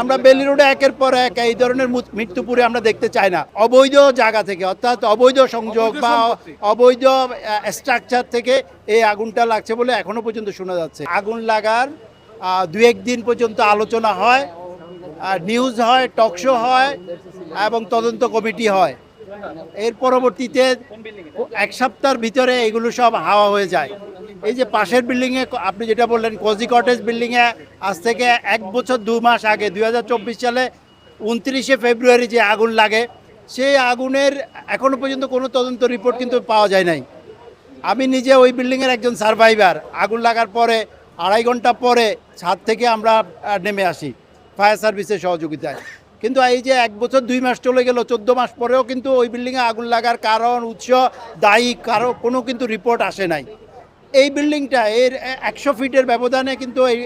আমরা বেলি রোডে একের পর এক এই ধরনের মৃত্যুপুরে আমরা দেখতে চাই না। অবৈধ জায়গা থেকে অর্থাৎ অবৈধ সংযোগ বা অবৈধ স্ট্রাকচার থেকে এই আগুনটা লাগছে বলে এখনও পর্যন্ত শোনা যাচ্ছে। আগুন লাগার দু একদিন পর্যন্ত আলোচনা হয় নিউজ হয় টকশো হয় এবং তদন্ত কমিটি হয়। এর পরবর্তীতে এক সপ্তাহের ভিতরে এগুলো সব হাওয়া হয়ে যায়। এই যে পাশের বিল্ডিংয়ে আপনি যেটা বললেন কোজি কটেজ বিল্ডিংয়ে আজ থেকে এক বছর দু মাস আগে দু হাজার চব্বিশ সালে, উনত্রিশে ফেব্রুয়ারি যে আগুন লাগে, সেই আগুনের এখনও পর্যন্ত কোনো তদন্ত রিপোর্ট কিন্তু পাওয়া যায় নাই। আমি নিজে ওই বিল্ডিংয়ের একজন সার্ভাইভার আগুন লাগার পরে, আড়াই ঘণ্টা পরে, ছাদ থেকে আমরা নেমে আসি ফায়ার সার্ভিসের সহযোগিতায়। কিন্তু এই যে এক বছর দুই মাস চলে গেল, চোদ্দ মাস পরেও কিন্তু ওই বিল্ডিংয়ে আগুন লাগার কারণ, উৎস, দায়ী, কারও কোনো কিন্তু রিপোর্ট আসে নাই। এই বিল্ডিংটা এর একশো ফিটের ব্যবধানে কিন্তু এই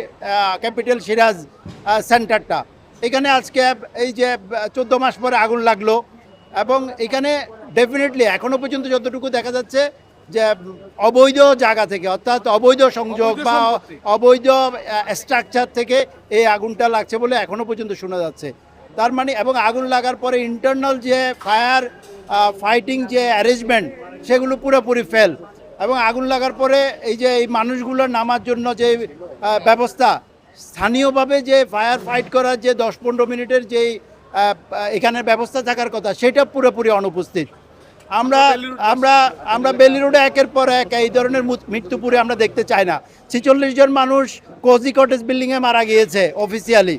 ক্যাপিটাল সিরাজ সেন্টারটা এখানে আজকে এই যে চোদ্দ মাস পরে আগুন লাগল এবং এখানে ডেফিনেটলি এখনও পর্যন্ত যতটুকু দেখা যাচ্ছে যে অবৈধ জায়গা থেকে অর্থাৎ অবৈধ সংযোগ বা অবৈধ স্ট্রাকচার থেকে এই আগুনটা লাগছে বলে এখনও পর্যন্ত শোনা যাচ্ছে। তার মানে এবং আগুন লাগার পরে ইন্টারনাল যে ফায়ার ফাইটিং যে অ্যারেঞ্জমেন্ট সেগুলো পুরোপুরি ফেল এবং আগুন লাগার পরে এই যে এই মানুষগুলো নামার জন্য যে ব্যবস্থা স্থানীয়ভাবে যে ফায়ার ফাইট করার যে দশ পনেরো মিনিটের যেই আহ, এখানে ব্যবস্থা থাকার কথা সেটা পুরোপুরি অনুপস্থিত। আমরা আমরা আমরা বেলি রোডে একের পর এক এই ধরনের মৃত্যুপুরে আমরা দেখতে চাই না। ছিচল্লিশ জন মানুষ কোজি কটেজ বিল্ডিংয়ে মারা গিয়েছে অফিসিয়ালি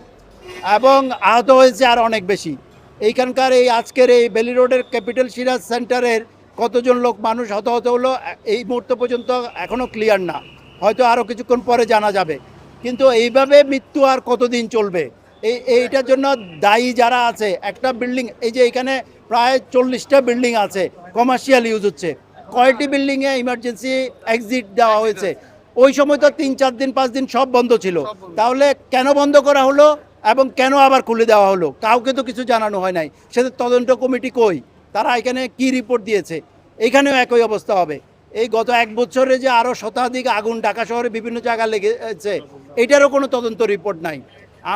এবং আহত হয়েছে আর অনেক বেশি। এইখানকার এই আজকের এই বেলি রোডের ক্যাপিটাল সিরাজ সেন্টারের কতজন লোক মানুষ হতাহত হলো এই মুহূর্ত পর্যন্ত এখনও ক্লিয়ার না। হয়তো আরও কিছুক্ষণ পরে জানা যাবে। কিন্তু এইভাবে মৃত্যু আর কতদিন চলবে? এই এইটার জন্য দায়ী যারা আছে একটা বিল্ডিং এই যে এখানে প্রায় চল্লিশটা বিল্ডিং আছে কমার্শিয়াল ইউজ হচ্ছে। কয়টি বিল্ডিংয়ে ইমার্জেন্সি এক্সিট দেওয়া হয়েছে? ওই সময় তো তিন চার দিন পাঁচ দিন সব বন্ধ ছিল। তাহলে কেন বন্ধ করা হলো এবং কেন আবার খুলে দেওয়া হলো? কাউকে তো কিছু জানানো হয় নাই। সেটা তদন্ত কমিটি কই? তারা এখানে কি রিপোর্ট দিয়েছে? এখানেও একই অবস্থা হবে। এই গত এক বছরে যে আরও শতাধিক আগুন ঢাকা শহরে বিভিন্ন জায়গায় লেগেছে, এটারও কোনো তদন্ত রিপোর্ট নাই।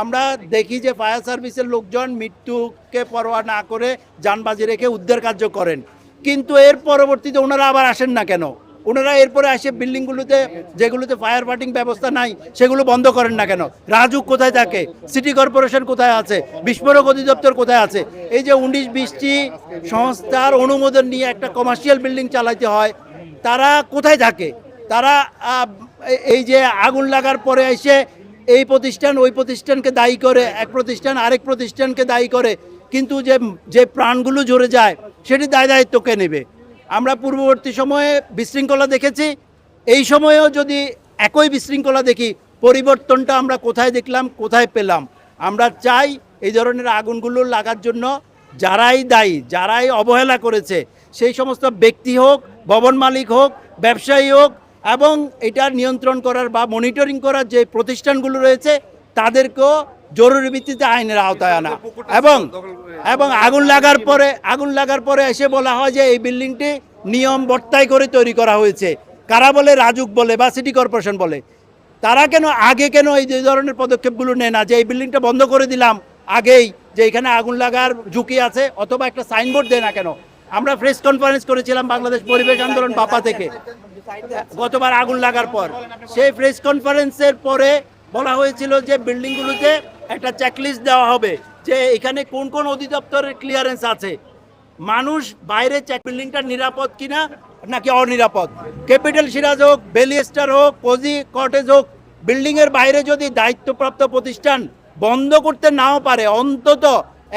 আমরা দেখি যে ফায়ার সার্ভিসের লোকজন মৃত্যুকে পরোয়া না করে যানবাজি রেখে উদ্ধার কার্য করেন। কিন্তু এর পরবর্তীতে ওনারা আবার আসেন না কেন? ওনারা এরপরে আসে বিল্ডিংগুলোতে, যেগুলোতে ফায়ার ফাইটিং ব্যবস্থা নাই, সেগুলো বন্ধ করেন না কেন? রাজুক কোথায় থাকে? সিটি কর্পোরেশন কোথায় আছে? বিস্ফোরক অধিদপ্তর কোথায় আছে? এই যে উনিশ বিশটি সংস্থার অনুমোদন নিয়ে একটা কমার্শিয়াল বিল্ডিং চালাইতে হয়, তারা কোথায় থাকে? তারা এই- যে আগুন লাগার পরে এসে এই প্রতিষ্ঠান, ওই প্রতিষ্ঠানকে দায়ী করে, এক প্রতিষ্ঠান আরেক প্রতিষ্ঠানকে দায়ী করে, কিন্তু যে যে প্রাণগুলো ঝরে যায়, সেটি দায় দায়িত্ব কে নেবে? আমরা পূর্ববর্তী সময়ে বিশৃঙ্খলা দেখেছি। এই সময়েও যদি একই বিশৃঙ্খলা দেখি, পরিবর্তনটা আমরা কোথায় দেখলাম, কোথায় পেলাম? আমরা চাই এই ধরনের আগুনগুলো লাগার জন্য যারাই দায়ী, যারাই অবহেলা করেছে, সেই সমস্ত ব্যক্তি হোক, ভবন মালিক হোক, ব্যবসায়ী হোক, এবং এটা নিয়ন্ত্রণ করার বা মনিটরিং করার যে প্রতিষ্ঠানগুলো রয়েছে, তাদেরকেও জরুরি ভিত্তিতে আইনের আওতায় আনা। এবং এবং আগুন লাগার পরে, আগুন লাগার পরে এসে বলা হয় যে এই বিল্ডিংটি নিয়ম বর্তায় করে তৈরি করা হয়েছে। কারা বলে? রাজুক বলে বা সিটি কর্পোরেশন বলে। তারা কেন, আগে কেন এই ধরনের পদক্ষেপগুলো নেয় না? যে এই বিল্ডিংটা বন্ধ করে দিলাম আগেই, যে এখানে আগুন লাগার ঝুঁকি আছে, অথবা একটা সাইনবোর্ড দেয় না কেন? আমরা প্রেস কনফারেন্স করেছিলাম বাংলাদেশ পরিবেশ আন্দোলন বাপা থেকে। গতবার আগুন লাগার পর। সেই প্রেস কনফারেন্সের পরে বলা হয়েছিল যে বিল্ডিংগুলোতে একটা চেকলিস্ট দেওয়া হবে যে এখানে কোন কোন অধিদপ্তরের ক্লিয়ারেন্স আছে। মানুষ বাইরে চেক বিল্ডিংটা নিরাপদ কিনা নাকি অনিরাপদ? ক্যাপিটাল সিরাজ হোক বেলি স্টার হোক কোজি কটেজ হোক বিল্ডিংয়ের বাইরে যদি দায়িত্বপ্রাপ্ত প্রতিষ্ঠান বন্ধ করতে নাও পারে, অন্তত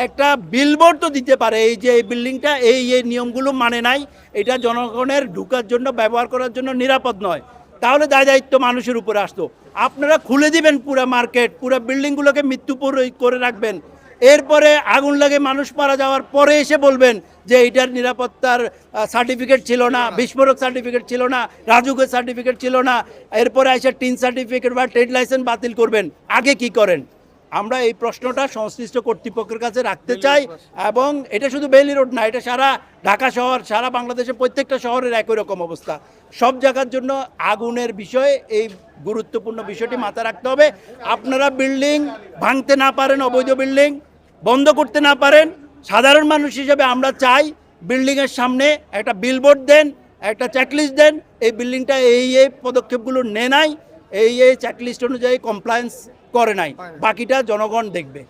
একটা বিলবোর্ড তো দিতে পারে, এই যে এই বিল্ডিংটা এই এই নিয়মগুলো মানে নাই। এটা জনগণের ঢুকার জন্য, ব্যবহার করার জন্য নিরাপদ নয়। তাহলে দায় দায়িত্ব মানুষের উপরে আসতো। আপনারা খুলে দিবেন পুরো মার্কেট পুরো বিল্ডিংগুলোকে মৃত্যুপুর করে রাখবেন। এরপরে আগুন লাগে মানুষ মারা যাওয়ার পরে এসে বলবেন যে এটার নিরাপত্তার সার্টিফিকেট ছিল না বিস্ফোরক সার্টিফিকেট ছিল না রাজুকের সার্টিফিকেট ছিল না। এরপরে এসে টিন সার্টিফিকেট বা ট্রেড লাইসেন্স বাতিল করবেন। আগে কি করেন? আমরা এই প্রশ্নটা সংশ্লিষ্ট কর্তৃপক্ষের কাছে রাখতে চাই এবং এটা শুধু বেলি রোড না এটা সারা ঢাকা শহর সারা বাংলাদেশের প্রত্যেকটা শহরের একই রকম অবস্থা। সব জায়গার জন্য আগুনের বিষয়ে এই গুরুত্বপূর্ণ বিষয়টি মাথায় রাখতে হবে। আপনারা বিল্ডিং ভাঙতে না পারেন অবৈধ বিল্ডিং বন্ধ করতে না পারেন। সাধারণ মানুষ হিসেবে আমরা চাই বিল্ডিংয়ের সামনে একটা বিলবোর্ড দেন একটা চেকলিস্ট দেন। এই বিল্ডিংটা এই এই পদক্ষেপগুলো নে নাই। এই এই চেকলিস্ট অনুযায়ী কমপ্লায়েন্স করে নাই। বাকিটা জনগণ দেখবে।